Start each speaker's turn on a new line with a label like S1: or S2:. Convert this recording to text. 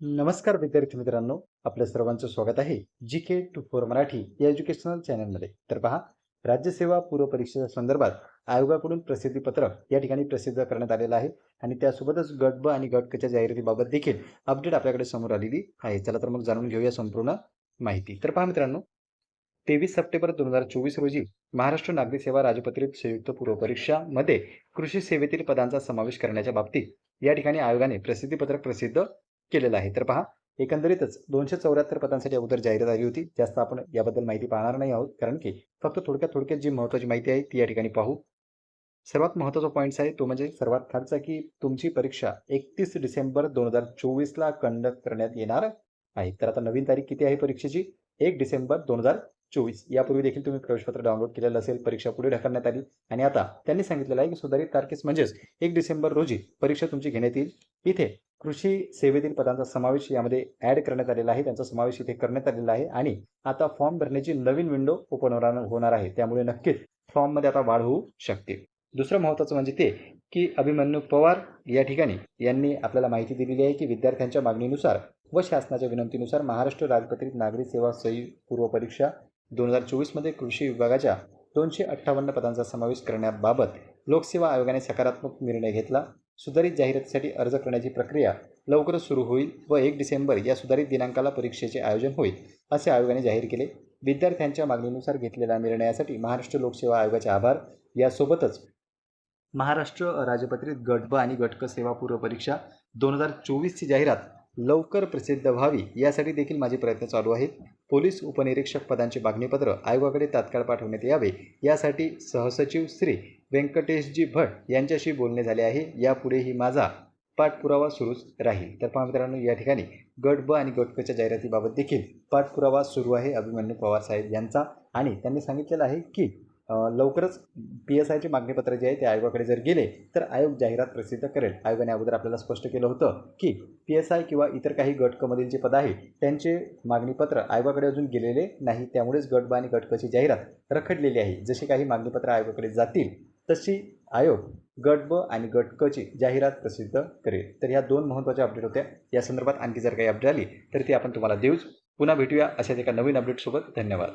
S1: नमस्कार विद्यार्थी मित्रांनो आपल्या सर्वांचं स्वागत आहे G K two four Marathi या एज्युकेशनल चॅनलमध्ये तर पहा राज्यसेवा पूर्व परीक्षेच्या संदर्भात आयोगाकडून प्रसिद्धी पत्रक या ठिकाणी प्रसिद्ध करण्यात आलेलं आहे आणि त्यासोबतच गट ब आणि गट कच्या जाहिरातीबाबत देखील अपडेट आपल्याकडे समोर आलेली आहे. चला तर मग जाणून घेऊया संपूर्ण माहिती. तर पहा मित्रांनो तेवीस सप्टेंबर दोन हजार चोवीस रोजी महाराष्ट्र नागरी सेवा राजपत्रित संयुक्त पूर्व परीक्षामध्ये कृषी सेवेतील पदांचा समावेश करण्याच्या बाबतीत या ठिकाणी आयोगाने प्रसिद्धीपत्रक प्रसिद्ध केलेलं आहे. तर पहा एकंदरीतच दोनशे चौऱ्याहत्तर पदांसाठी अगोदर जाहिरात आली होती. जास्त आपण याबद्दल माहिती पाहणार नाही आहोत कारण की फक्त थोडक्यात थोडक्यात जी महत्त्वाची माहिती आहे ती या ठिकाणी पाहू. सर्वात महत्त्वाचा पॉईंट्स आहे तो म्हणजे सर्वात खालचा की तुमची परीक्षा एकतीस डिसेंबर दोन हजार चोवीसला कंडक्ट करण्यात येणार आहे. तर आता नवीन तारीख किती आहे परीक्षेची? एक डिसेंबर दोन हजार चोवीस. यापूर्वी देखील तुम्ही प्रवेशपत्र डाउनलोड केलेलं असेल परीक्षा पुढे ढकलण्यात आली. आणि आता त्यांनी सांगितलेलं आहे की सुधारित तारखेस म्हणजेच एक डिसेंबर रोजी परीक्षा तुमची घेण्यात येईल. इथे कृषी सेवेतील पदांचा समावेश यामध्ये ॲड करण्यात आलेला आहे. त्यांचा समावेश इथे करण्यात आलेला आहे. आणि आता फॉर्म भरण्याची नवीन विंडो ओपन होणार आहे. त्यामुळे नक्कीच फॉर्ममध्ये आता वाढ होऊ शकते. दुसरं महत्त्वाचं म्हणजे ते की अभिमन्यू पवार या ठिकाणी यांनी आपल्याला माहिती दिलेली आहे की विद्यार्थ्यांच्या मागणीनुसार व शासनाच्या विनंतीनुसार महाराष्ट्र राजपत्रित नागरी सेवा सही पूर्व परीक्षा दोन हजार चोवीसमध्ये कृषी विभागाच्या दोनशे अठ्ठावन्न पदांचा समावेश करण्याबाबत लोकसेवा आयोगाने सकारात्मक निर्णय घेतला. सुधारित जाहिरातीसाठी अर्ज करण्याची प्रक्रिया लवकरच सुरू होईल व एक डिसेंबर या सुधारित दिनांकाला परीक्षेचे आयोजन होईल असे आयोगाने जाहीर केले. विद्यार्थ्यांच्या मागणीनुसार घेतलेल्या निर्णयासाठी महाराष्ट्र लोकसेवा आयोगाचे आभार. यासोबतच महाराष्ट्र राजपत्रित गट ब आणि गटक सेवा पूर्व परीक्षा दोन हजार चोवीसची जाहिरात लवकर प्रसिद्ध व्हावी यासाठी देखील माझे प्रयत्न चालू आहेत. पोलीस उपनिरीक्षक पदांचे मागणीपत्र आयोगाकडे तात्काळ पाठवण्यात यावे यासाठी सहसचिव श्री व्यंकटेशजी भट यांच्याशी बोलणे झाले आहे. यापुढेही माझा पाठपुरावा सुरूच राहील. तर पहा मित्रांनो या ठिकाणी गट ब आणि गट कच्या जाहिरातीबाबत देखील पाठपुरावा सुरू आहे अभिमन्यू पवार साहेब यांचा. आणि त्यांनी सांगितलेलं आहे की लवकरच पी एस आयचे मागणीपत्र जे आहे ते आयोगाकडे जर गेले तर आयोग जाहिरात प्रसिद्ध करेल. आयोगाने अगोदर आपल्याला स्पष्ट केलं होतं की पी एस आय किंवा इतर काही गटकमधील जे पद आहे त्यांचे मागणीपत्र आयोगाकडे अजून गेलेले नाही. त्यामुळेच गट ब आणि गटकची जाहिरात रखडलेली आहे. जसे काही मागणीपत्र आयोगाकडे जातील तशी आयोग गट ब आणि गट क ची जाहिरात प्रसिद्ध करेल. तर ह्या दोन महत्त्वाच्या अपडेट होत्या. या संदर्भात आणखी जर काही अपडेट आली तर ती आपण तुम्हाला देऊच. पुन्हा भेटूया अशाच एका नवीन अपडेटसोबत धन्यवाद.